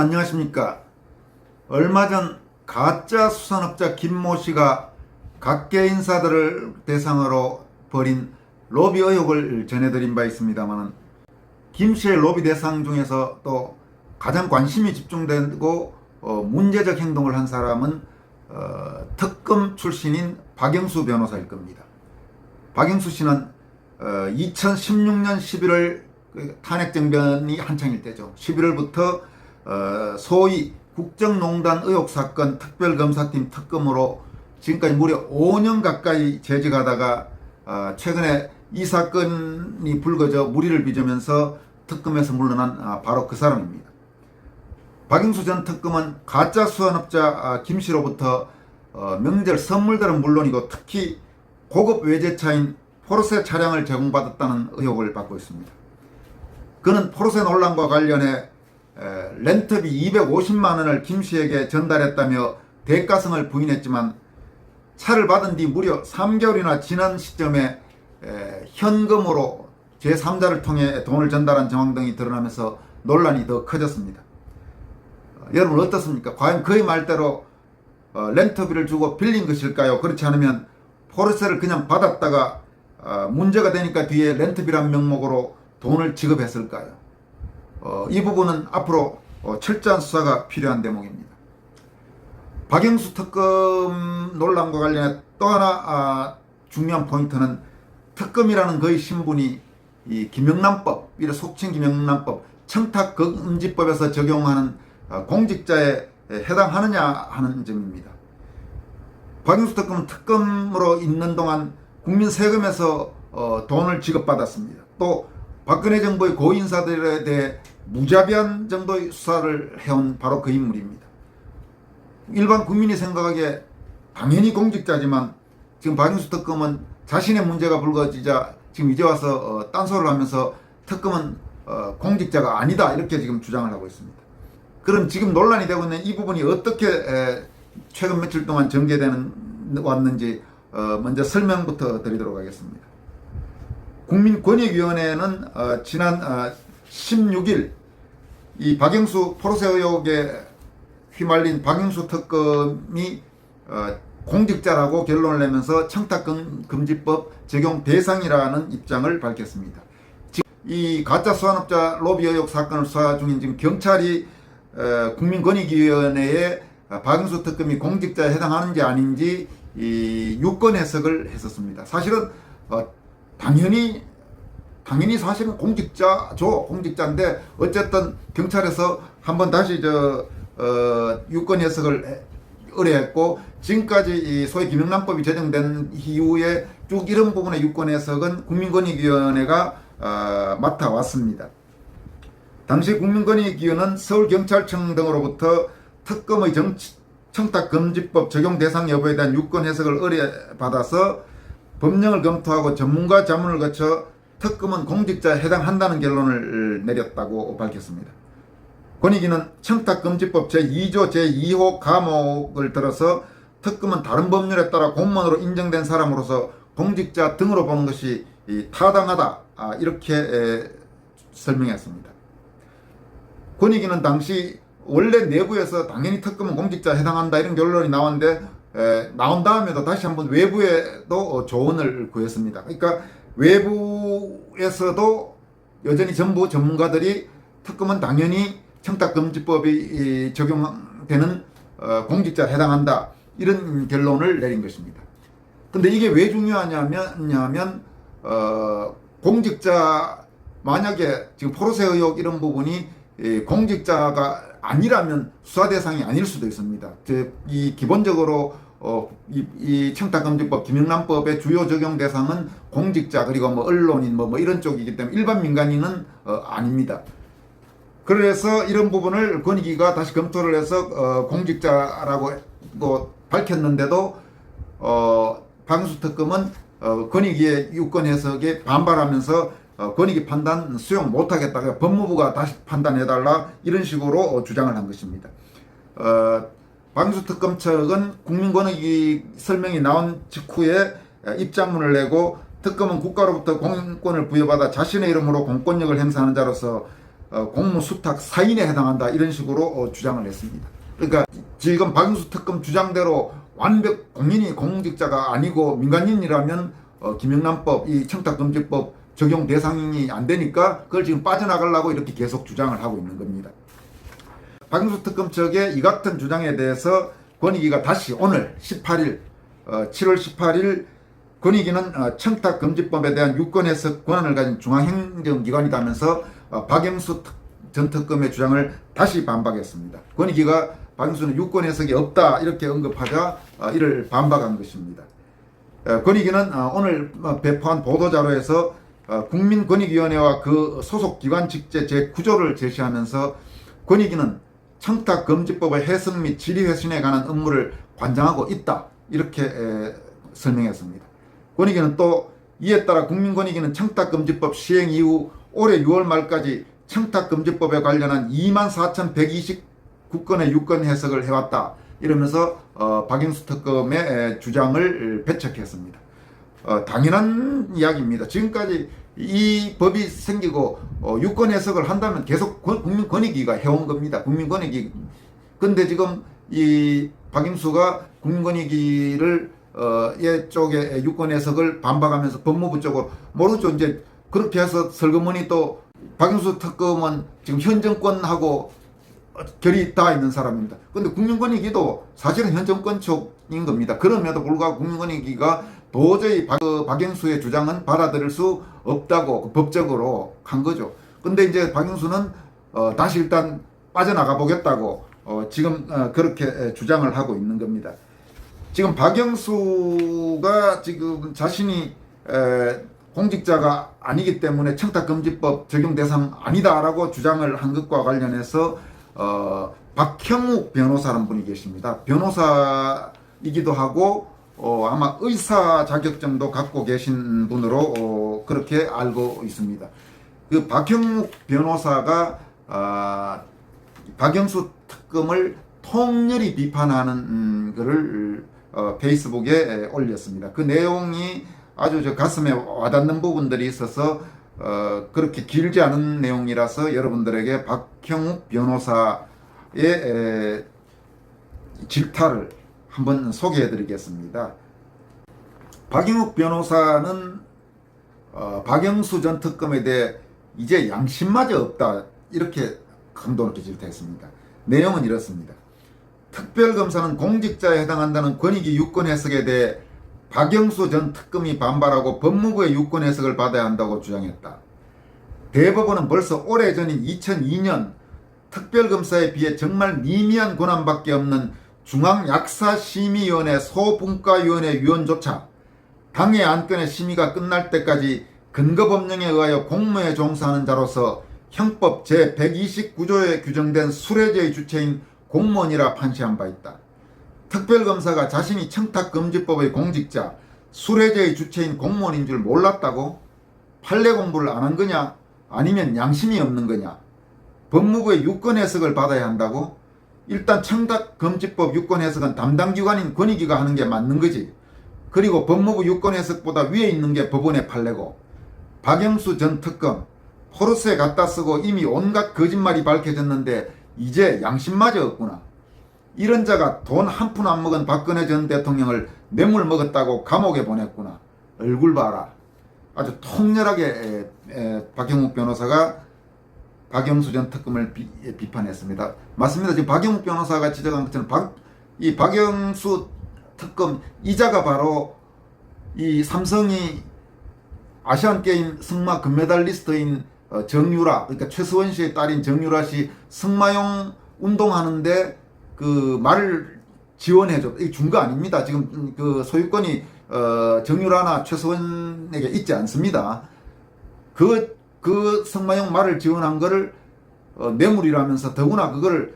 안녕하십니까. 얼마 전 가짜 수산업자 김모 씨가 각계 인사들을 대상으로 벌인 로비 의혹을 전해드린 바 있습니다만 김 씨의 로비 대상 중에서 또 가장 관심이 집중되고 어, 문제적 행동을 한 사람은 어, 특검 출신인 박영수 변호사일 겁니다. 박영수 씨는 어, 2016년 11월 그 탄핵정변이 한창일 때죠. 11월부터 어, 소위 국정농단 의혹 사건 특별검사팀 특검으로 지금까지 무려 5년 가까이 재직하다가 어, 최근에 이 사건이 불거져 무리를 빚으면서 특검에서 물러난 아, 바로 그 사람입니다. 박영수 전 특검은 가짜 수산업자 아, 김 씨로부터 어, 명절 선물들은 물론이고 특히 고급 외제차인 포르쉐 차량을 제공받았다는 의혹을 받고 있습니다. 그는 포르쉐 논란과 관련해 에, 렌트비 250만 원을 김 씨에게 전달했다며 대가성을 부인했지만 차를 받은 뒤 무려 3개월이나 지난 시점에 에, 현금으로 제3자를 통해 돈을 전달한 정황 등이 드러나면서 논란이 더 커졌습니다. 어, 여러분 어떻습니까? 과연 그의 말대로 어, 렌터비를 주고 빌린 것일까요? 그렇지 않으면 포르쉐를 그냥 받았다가 어, 문제가 되니까 뒤에 렌트비란 명목으로 돈을 지급했을까요? 어, 이 부분은 앞으로 어, 철저한 수사가 필요한 대목입니다. 박영수 특검 논란과 관련해 또 하나 아, 중요한 포인트는 특검이라는 그의 신분이 이 김영란법, 이를 속칭 김영란법, 청탁금지법에서 적용하는 아, 공직자에 해당하느냐 하는 점입니다. 박영수 특검은 특검으로 있는 동안 국민 세금에서 어, 돈을 지급받았습니다. 또 박근혜 정부의 고인사들에 대해 무자비한 정도의 수사를 해온 바로 그 인물입니다. 일반 국민이 생각하기에 당연히 공직자지만 지금 박영수 특검은 자신의 문제가 불거지자 지금 이제 와서 어, 딴소리를 하면서 특검은 어, 공직자가 아니다 이렇게 지금 주장을 하고 있습니다. 그럼 지금 논란이 되고 있는 이 부분이 어떻게 에, 최근 며칠 동안 전개되는 왔는지 어, 먼저 설명부터 드리도록 하겠습니다. 국민권익위원회는 어, 지난 어, 16일 이 박영수 의혹에 휘말린 박영수 특검이 어, 공직자라고 결론을 내면서 청탁금지법 적용 대상이라는 입장을 밝혔습니다. 이 가짜 수산업자 로비 의혹 사건을 수사 중인 지금 경찰이 어, 국민권익위원회에 박영수 특검이 공직자에 해당하는지 아닌지 이 유권 해석을 했었습니다. 사실은 어, 당연히 당연히 사실은 공직자죠 공직자인데 어쨌든 경찰에서 한번 다시 저 어, 유권 해석을 해- 의뢰했고 지금까지 이 소위 김영란법이 제정된 이후에 쭉 이런 부분의 유권 해석은 국민권익위원회가 어, 맡아왔습니다. 당시 국민권익위원회는 서울경찰청 등으로부터 특검의 정, 청탁금지법 적용 대상 여부에 대한 유권 해석을 의뢰받아서 법령을 검토하고 전문가 자문을 거쳐 특검은 공직자에 해당한다는 결론을 내렸다고 밝혔습니다. 권익위는 청탁금지법 제2조 제2호 가목을 들어서 특검은 다른 법률에 따라 공무원으로 인정된 사람으로서 공직자 등으로 보는 것이 이 타당하다 아, 이렇게 에, 설명했습니다. 권익위는 당시 원래 내부에서 당연히 특검은 공직자에 해당한다 이런 결론이 나왔는데 에, 나온 다음에도 다시 한번 외부에도 어, 조언을 구했습니다. 그러니까 외부 에서도 여전히 정부 전문가들이 특검은 당연히 청탁금지법이 이, 적용되는 어, 공직자에 해당한다 이런 결론을 내린 것입니다. 근데 이게 왜 중요하냐면 냐면 어, 공직자 만약에 지금 포르쉐 의혹 이런 부분이 이 공직자가 아니라면 수사 대상이 아닐 수도 있습니다. 제- 이 기본적으로 어, 이, 이 청탁금지법 김영란법의 주요 적용 대상은 공직자 그리고 뭐 언론인 뭐, 뭐 이런 쪽이기 때문에 일반 민간인은 어, 아닙니다. 그래서 이런 부분을 권익위가 다시 검토를 해서 어, 공직자라고 뭐 밝혔는데도 어, 방수 특검은 어, 권익위의 유권 해석에 반발하면서 어, 권익위 판단 수용 못하겠다. 법무부가 다시 판단해달라 이런 식으로 어, 주장을 한 것입니다. 어, 방수 특검 측은 국민권익위 설명이 나온 직후에 어, 입장문을 내고 특검은 국가로부터 공권을 부여받아 자신의 이름으로 공권력을 행사하는 자로서 어, 공무수탁 사인에 해당한다 이런 식으로 어, 주장을 했습니다. 그러니까 지금 박영수 특검 주장대로 완벽 공인이 공직자가 아니고 민간인이라면 어, 김영란법 이 청탁금지법 적용 대상이 안 되니까 그걸 지금 빠져나가려고 이렇게 계속 주장을 하고 있는 겁니다. 박영수 특검 측의 이 같은 주장에 대해서 권익위가 다시 오늘 18일 어, 7월 18일 권익위는 어, 청탁금지법에 대한 유권 해석 권한을 가진 중앙행정기관이다면서 어, 박영수 특- 전 특검의 주장을 다시 반박했습니다. 권익위가 박영수는 유권 해석이 없다 이렇게 언급하자 어, 이를 반박한 것입니다. 어, 권익위는 어, 오늘 어, 배포한 보도자료에서 어, 국민권익위원회와 그 소속 기관 직제 제9조를 제시하면서 권익위는 청탁금지법의 해석 및 질의 훼손에 관한 업무를 관장하고 있다 이렇게 에, 설명했습니다. 권익위는 또 이에 따라 국민권익위는 청탁금지법 시행 이후 올해 6월 말까지 청탁금지법에 관련한 24,129건의 유권 해석을 해왔다 이러면서 어, 박영수 특검의 에, 주장을 배척했습니다. 어, 당연한 이야기입니다. 지금까지 이 법이 생기고 어, 유권 해석을 한다면 계속 권- 국민권익위가 해온 겁니다. 국민권익위. 근데 지금 이 박임수가 국민권익위를 어, 예 쪽에 유권 해석을 반박하면서 법무부 쪽으로 모르죠. 이제 그렇게 해서 설거머니 또 박임수 특검은 지금 현 정권하고 결이 닿아 있는 사람입니다. 근데 국민권익위도 사실은 현 정권 쪽인 겁니다. 그럼에도 불구하고 국민권익위가 도저히 박, 그 박영수의 주장은 받아들일 수 없다고 그 법적으로 한 거죠. 근데 이제 박영수는 어, 다시 일단 빠져나가 보겠다고 어, 지금 어, 그렇게 에, 주장을 하고 있는 겁니다. 지금 박영수가 지금 자신이 에, 공직자가 아니기 때문에 청탁금지법 적용 대상 아니다라고 주장을 한 것과 관련해서 어, 박형욱 변호사라는 분이 계십니다. 변호사이기도 하고 어, 아마 의사 자격증도 갖고 계신 분으로 어, 그렇게 알고 있습니다. 그 박형욱 변호사가 아, 박영수 특검을 통렬히 비판하는 음, 글을 어, 페이스북에 에, 올렸습니다. 그 내용이 아주 저 가슴에 와닿는 부분들이 있어서 어, 그렇게 길지 않은 내용이라서 여러분들에게 박형욱 변호사의 에, 질타를 한번 소개해 드리겠습니다. 박영욱 변호사는 어, 박영수 전 특검에 대해 이제 양심마저 없다 이렇게 강도 높게 질타했습니다. 내용은 이렇습니다. 특별검사는 공직자에 해당한다는 권익위 유권 해석에 대해 박영수 전 특검이 반발하고 법무부의 유권 해석을 받아야 한다고 주장했다. 대법원은 벌써 오래전인 2002년 특별검사에 비해 정말 미미한 권한밖에 없는 중앙약사심의위원회 소분과위원회 위원조차 당의 안건의 심의가 끝날 때까지 근거법령에 의하여 공무에 종사하는 자로서 형법 제129조에 규정된 수뢰죄의 주체인 공무원이라 판시한 바 있다. 특별검사가 자신이 청탁금지법의 공직자, 수뢰죄의 주체인 공무원인 줄 몰랐다고? 판례 공부를 안 한 거냐? 아니면 양심이 없는 거냐? 법무부의 유권 해석을 받아야 한다고? 일단 청탁금지법 유권 해석은 담당 기관인 권익위가 하는 게 맞는 거지. 그리고 법무부 유권 해석보다 위에 있는 게 법원의 판례고 박영수 전 특검 포르스에 갖다 쓰고 이미 온갖 거짓말이 밝혀졌는데 이제 양심마저 없구나. 이런 자가 돈 한 푼 안 먹은 박근혜 전 대통령을 뇌물 먹었다고 감옥에 보냈구나. 얼굴 봐라. 아주 통렬하게 박영욱 변호사가 박영수 전 특검을 비, 에, 비판했습니다. 맞습니다. 지금 박영욱 변호사가 지적한 것처럼 박, 이 박영수 특검 이자가 바로 이 삼성이 아시안 게임 승마 금메달리스트인 어, 정유라 그러니까 최수원 씨의 딸인 정유라 씨 승마용 운동하는데 그 말을 지원해줘 이게 준거 아닙니다. 지금 그 소유권이 어, 정유라나 최수원에게 있지 않습니다. 그, 그 승마용 말을 지원한 거를 어, 뇌물이라면서 더구나 그거를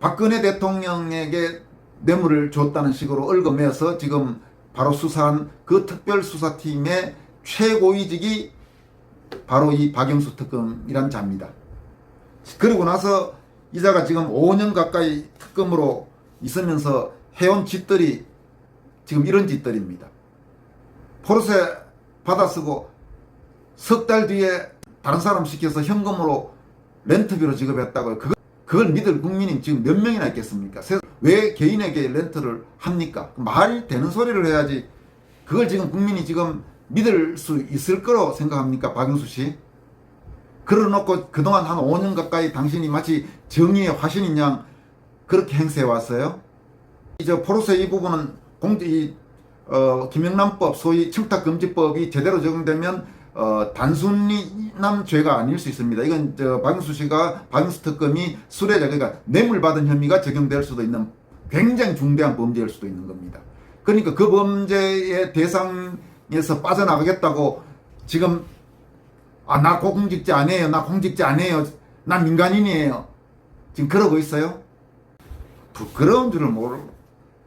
박근혜 대통령에게 뇌물을 줬다는 식으로 얽어매서 지금 바로 수사한 그 특별수사팀의 최고위직이 바로 이 박영수 특검이란 자입니다. 그리고 나서 이 자가 지금 5년 가까이 특검으로 있으면서 해온 짓들이 지금 이런 짓들입니다. 포르쉐 받아쓰고 석 달 뒤에 다른 사람 시켜서 현금으로 렌트비로 지급했다고요. 그걸, 그걸 믿을 국민이 지금 몇 명이나 있겠습니까? 세- 왜 개인에게 렌트를 합니까? 말이 되는 소리를 해야지. 그걸 지금 국민이 지금 믿을 수 있을 거로 생각합니까? 박영수 씨? 그러놓고 그동안 한 5년 가까이 당신이 마치 정의의 화신인 양 그렇게 행세해 왔어요. 이저 포로세 이 부분은 공직 이 어, 김영란법 소위 청탁금지법이 제대로 적용되면 어, 단순히 남 죄가 아닐 수 있습니다. 이건 저 박영수 씨가 박영수 특검이 수뢰자 그러니까 뇌물 받은 혐의가 적용될 수도 있는 굉장히 중대한 범죄일 수도 있는 겁니다. 그러니까 그 범죄의 대상에서 빠져나가겠다고 지금 아나 공직자 아니에요. 나 공직자 아니에요. 나 민간인이에요. 지금 그러고 있어요. 부끄러운 줄을 모르고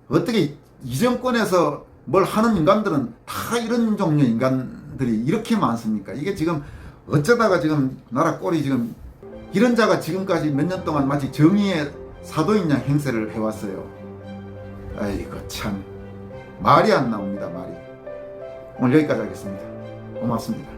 어떻게 이 정권에서 뭘 하는 인간들은 다 이런 종류의 인간 들이 이렇게 많습니까? 이게 지금 어쩌다가 지금 나라 꼴이 지금 이런 자가 지금까지 몇 년 동안 마치 정의의 사도인 양 행세를 해왔어요. 아이고 참 말이 안 나옵니다 말이. 오늘 여기까지 하겠습니다. 고맙습니다.